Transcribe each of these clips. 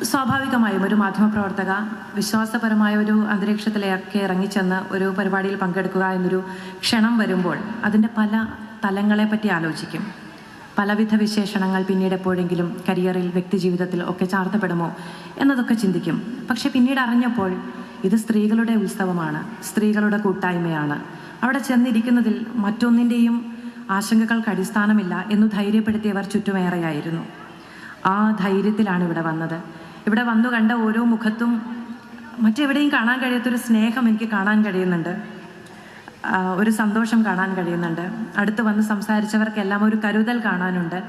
സ്വാഭാവികമായും ഒരു മാധ്യമപ്രവർത്തക വിശ്വാസപരമായ ഒരു അന്തരീക്ഷത്തിലേക്ക് ഇറങ്ങിച്ചെന്ന് ഒരു പരിപാടിയിൽ പങ്കെടുക്കുക എന്നൊരു ക്ഷണം വരുമ്പോൾ അതിന്റെ പല തലങ്ങളെപ്പറ്റി ആലോചിക്കും. പലവിധ വിശേഷണങ്ങൾ പിന്നീട് എപ്പോഴെങ്കിലും കരിയറിൽ വ്യക്തിജീവിതത്തിൽ ഒക്കെ ചാർത്തപ്പെടുമോ എന്നതൊക്കെ ചിന്തിക്കും. പക്ഷെ പിന്നീട് അറിഞ്ഞപ്പോൾ ഇത് സ്ത്രീകളുടെ ഉത്സവമാണ് സ്ത്രീകളുടെ കൂട്ടായ്മയാണ്. അവിടെ ചെന്നിരിക്കുന്നതിൽ മറ്റൊന്നിന്റെയും ആശങ്കകൾക്ക് അടിസ്ഥാനമില്ല എന്നു ധൈര്യപ്പെടുത്തിയവർ ചുറ്റുമേറെയായിരുന്നു. ആ ധൈര്യത്തിലാണ് ഇവിടെ വന്നത്. ഇവിടെ വന്നു കണ്ട ഓരോ മുഖത്തും മറ്റെവിടെയും കാണാൻ കഴിയാത്തൊരു സ്നേഹം എനിക്ക് കാണാൻ കഴിയുന്നുണ്ട്. ഒരു സന്തോഷം കാണാൻ കഴിയുന്നുണ്ട്. അടുത്ത് വന്ന് സംസാരിച്ചവർക്കെല്ലാം ഒരു കരുതൽ കാണാനുണ്ട്.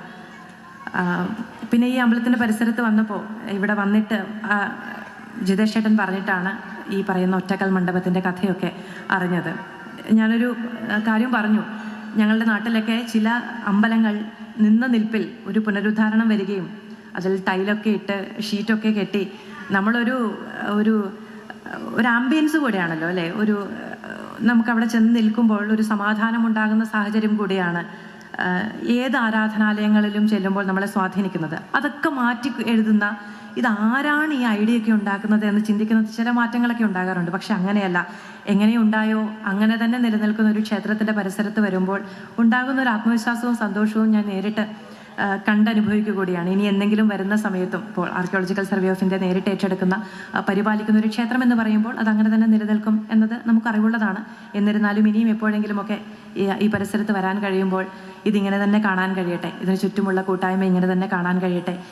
പിന്നെ ഈ അമ്പലത്തിന്റെ പരിസരത്ത് വന്നപ്പോൾ ഇവിടെ വന്നിട്ട് ജിതേഷേട്ടൻ പറഞ്ഞിട്ടാണ് ഈ പറയുന്ന ഒറ്റക്കൽ മണ്ഡപത്തിന്റെ കഥയൊക്കെ അറിഞ്ഞത്. ഞാനൊരു കാര്യം പറഞ്ഞു. ഞങ്ങളുടെ നാട്ടിലൊക്കെ ചില അമ്പലങ്ങൾ നിന്ന നിൽപ്പിൽ ഒരു പുനരുദ്ധാരണം വരികയും അതിൽ ടൈലൊക്കെ ഇട്ട് ഷീറ്റൊക്കെ കെട്ടി നമ്മളൊരു ഒരു ഒരു ആംബിയൻസ് കൂടെയാണല്ലോ അല്ലേ? ഒരു നമുക്ക് അവിടെ ചെന്ന് നിൽക്കുമ്പോൾ ഒരു സമാധാനം ഉണ്ടാകുന്ന സാഹചര്യം കൂടിയാണ് ഏത് ആരാധനാലയങ്ങളിലും ചെല്ലുമ്പോൾ നമ്മളെ സ്വാധീനിക്കുന്നത്. അതൊക്കെ മാറ്റി എഴുതുന്ന ഇതാരാണ് ഈ ഐഡിയ ഒക്കെ ഉണ്ടാക്കുന്നത് എന്ന് ചിന്തിക്കുന്ന ചില മാറ്റങ്ങളൊക്കെ ഉണ്ടാകാറുണ്ട്. പക്ഷെ അങ്ങനെയല്ല. എങ്ങനെയുണ്ടായോ അങ്ങനെ തന്നെ നിലനിൽക്കുന്ന ഒരു ക്ഷേത്രത്തിന്റെ പരിസരത്ത് വരുമ്പോൾ ഉണ്ടാകുന്ന ഒരു ആത്മവിശ്വാസവും സന്തോഷവും ഞാൻ നേരിട്ട് കണ്ടനുഭവിക്കുക കൂടിയാണ് ഇനി എന്തെങ്കിലും വരുന്ന സമയത്തും ഇപ്പോൾ ആർക്കിയോളജിക്കൽ സർവേ ഓഫ് ഇന്ത്യ നേരിട്ട് ഏറ്റെടുക്കുന്ന പരിപാലിക്കുന്ന ഒരു ക്ഷേത്രം എന്ന് പറയുമ്പോൾ അത് അങ്ങനെ തന്നെ നിലനിൽക്കും എന്നത് നമുക്ക് അറിവുള്ളതാണ്. എന്നിരുന്നാലും ഇനിയും എപ്പോഴെങ്കിലുമൊക്കെ ഈ പരിസരത്ത് വരാൻ കഴിയുമ്പോൾ ഇതിങ്ങനെ തന്നെ കാണാൻ കഴിയട്ടെ. ഇതിന് ചുറ്റുമുള്ള കൂട്ടായ്മ ഇങ്ങനെ തന്നെ കാണാൻ കഴിയട്ടെ.